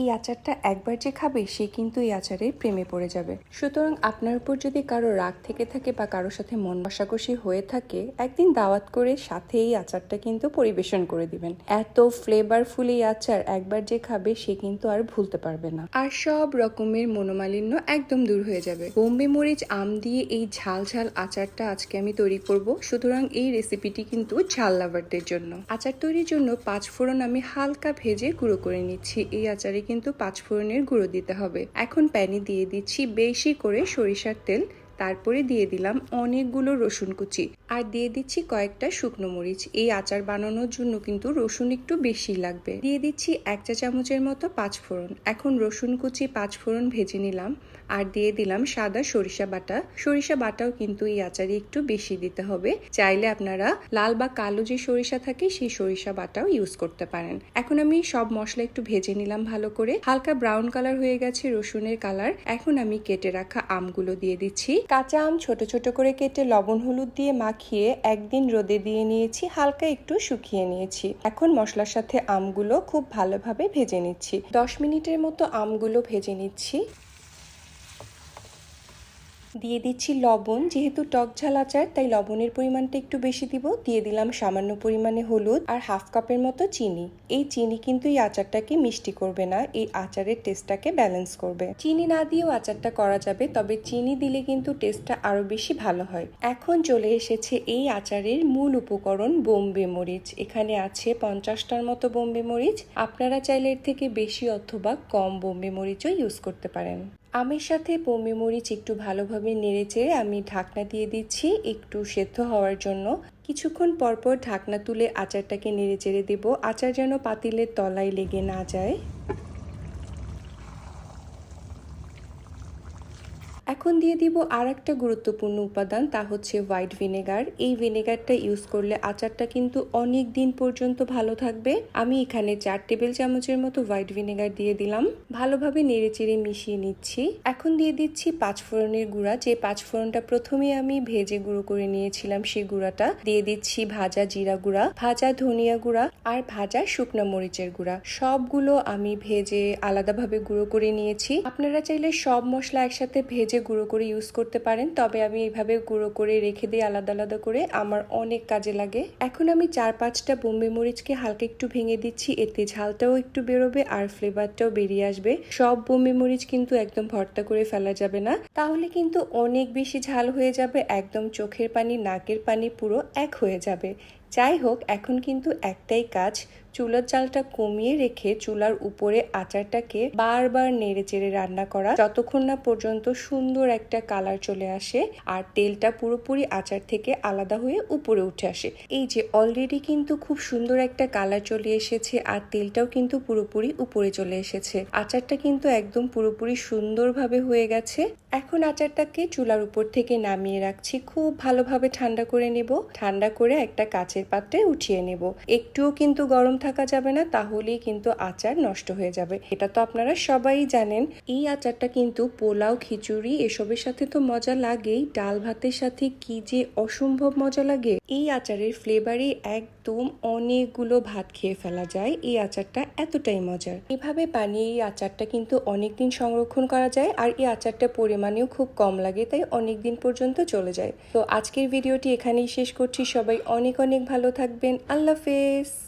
এই আচারটা একবার যে খাবে, সে কিন্তু এই আচারে প্রেমে পড়ে যাবে। সুতরাং আপনার উপর যদি কারও রাগ থেকে থাকে বা কারোর সাথে মন বসাকষি হয়ে থাকে, একদিন দাওয়াত করে সাথে এই আচারটা কিন্তু পরিবেশন করে দিবেন। এত ফ্লেভারফুল এই আচার একবার যে খাবে, সে কিন্তু আর ভুলতে পারবে না। আর সব রকমের মনোমালিন্য একদম দূর হয়ে যাবে। বোম্বে মরিচ, আম দিয়ে এই ঝাল ঝাল আচারটা আজকে আমি তৈরি করব। সুতরাং এই রেসিপিটি কিন্তু ঝাল লাভারদের জন্য। আচার তৈরির জন্য পাঁচ ফোড়ন আমি হালকা ভেজে গুঁড়ো করে নিচ্ছি। এই আচারে কিন্তু পাঁচফোড়নের গুঁড়ো দিতে হবে। এখন প্যানে দিয়ে দিচ্ছি বেশি করে সরিষার তেল তারপরে দিয়ে দিলাম অনেকগুলো রসুন কুচি। আর দিয়ে দিচ্ছি কয়েকটা শুকনো মরিচ। এই আচার বানানোর জন্য কিন্তু রসুন একটু বেশি লাগবে। দিয়ে দিচ্ছি এক চা চামচের মতো পাঁচ ফোড়ন। এখন রসুন কুচি, পাঁচ ফোড়ন ভেজে নিলাম। আর দিয়ে দিলাম সাদা সরিষা বাটা। সরিষা বাটাও কিন্তু এই আচারে একটু বেশি দিতে হবে। চাইলে আপনারা লাল বা কালো যে সরিষা থাকে, সেই সরিষা বাটাও ইউজ করতে পারেন। এখন আমি সব মশলা একটু ভেজে নিলাম ভালো করে। হালকা ব্রাউন কালার হয়ে গেছে রসুনের কালার। এখন আমি কেটে রাখা আমগুলো দিয়ে দিচ্ছি। কাঁচা আম ছোট ছোট করে কেটে লবণ, হলুদ দিয়ে মাখিয়ে একদিন রোদে দিয়ে নিয়েছি, হালকা একটু শুকিয়ে নিয়েছি। এখন মশলার সাথে আমগুলো খুব ভালোভাবে ভেজে নিচ্ছি। দশ মিনিটের মতো আমগুলো ভেজে নিচ্ছি। দিয়ে দিচ্ছি লবণ। যেহেতু টক ঝাল আচার, তাই লবণের পরিমাণটা একটু বেশি দিব। দিয়ে দিলাম সামান্য পরিমাণে হলুদ আর হাফ কাপের মতো চিনি। এই চিনি কিন্তু এই আচারটাকে মিষ্টি করবে না, এই আচারের টেস্টটাকে ব্যালেন্স করবে। চিনি না দিয়েও আচারটা করা যাবে, তবে চিনি দিলে কিন্তু টেস্টটা আরও বেশি ভালো হয়। এখন চলে এসেছে এই আচারের মূল উপকরণ, বোম্বে মরিচ। এখানে আছে পঞ্চাশটার মতো বোম্বে মরিচ। আপনারা চাইলে এর থেকে বেশি অথবা কম বোম্বে মরিচও ইউজ করতে পারেন। আমের সাথে পমি মরিচ একটু ভালোভাবে নেড়েচেড়ে আমি ঢাকনা দিয়ে দিচ্ছি একটু সেদ্ধ হওয়ার জন্য। কিছুক্ষণ পরপর ঢাকনা তুলে আচারটাকে নেড়েচেড়ে দেব। আচার যেন পাতিলের তলায় লেগে না যায়। এখন দিয়ে দিব আর একটা গুরুত্বপূর্ণ উপাদান, তা হচ্ছে হোয়াইট ভিনেগার। এই ভিনেগারটা ইউজ করলে আচারটা কিন্তু অনেক দিন পর্যন্ত ভালো থাকবে। আমি এখানে চার টেবিল চামচের মতো হোয়াইট ভিনেগার দিয়ে দিলাম। ভালোভাবে নেড়েচেড়ে মিশিয়ে নিচ্ছি। এখন দিয়ে দিচ্ছি পাঁচফোড়নের গুঁড়া। যে পাঁচফোড়নটা প্রথমে আমি ভেজে গুঁড়ো করে নিয়েছিলাম সেই গুঁড়াটা, দিয়ে দিচ্ছি ভাজা জিরা গুঁড়া, ভাজা ধনিয়া গুঁড়া আর ভাজা শুকনো মরিচের গুঁড়া। সবগুলো আমি ভেজে আলাদাভাবে গুঁড়ো করে নিয়েছি। আপনারা চাইলে সব মশলা একসাথে ভেজে গুঁড়ো করে ইউজ করতে পারেন। তবে আমি এইভাবে গুঁড়ো করে রেখে দিই আলাদা আলাদা করে আমার অনেক কাজে লাগে। এখন আমি চার পাঁচটা বোম্বে মরিচকে হালকা একটু ভেঙে দিচ্ছি। এতে ঝালটাও একটু বেরোবে আর ফ্লেভারটাও বেরিয়ে আসবে। সব বোম্বে মরিচ কিন্তু একদম ভর্তা করে ফেলা যাবে না। তাহলে কিন্তু অনেক বেশি ঝাল হয়ে যাবে। একদম চোখের পানি, নাকের পানি পুরো এক হয়ে যাবে। যাই হোক, এখন কিন্তু একটাই কাজ চুলার চালটা কমিয়ে রেখে চুলার উপরে আচারটাকে বারবার নেড়ে চেড়ে রান্না করা যতক্ষণ না পর্যন্ত সুন্দর একটা কালার চলে আসে আর তেলটা পুরোপুরি আচার থেকে আলাদা হয়ে উপরে উঠে আসে। এই যে অলরেডি কিন্তু খুব সুন্দর একটা কালার চলে এসেছে আর তেলটাও কিন্তু পুরোপুরি উপরে চলে এসেছে। আচারটা কিন্তু একদম পুরোপুরি সুন্দরভাবে হয়ে গেছে। এখন আচারটাকে চুলার উপর থেকে নামিয়ে রাখছি। খুব ভালোভাবে ঠান্ডা করে নেব। ঠান্ডা করে একটা কাচের পাত্রে উঠিয়ে নেব। একটুও কিন্তু গরম থাকা যাবে না, তাহলেই কিন্তু আচার নষ্ট হয়ে যাবে। এটা তো আপনারা সবাই জানেন, এই আচারটা কিন্তু পোলাও, খিচুড়ি এসবের সাথে তো মজা লাগেই। ডাল ভাতের সাথে কি যে অসম্ভব মজা লাগে। এই আচারের ফ্লেভারে একদম অনেকগুলো ভাত খেয়ে ফেলা যায়। এই আচারটা এতটাই মজার। এভাবে বানিয়ে এই আচারটা কিন্তু অনেকদিন সংরক্ষণ করা যায় আর এই আচারটা পরিমাণেও খুব কম লাগে, তাই অনেক দিন পর্যন্ত চলে যায়। তো আজকের ভিডিওটি এখানেই শেষ করছি। সবাই অনেক অনেক ভালো থাকবেন। আল্লাহ হাফেজ।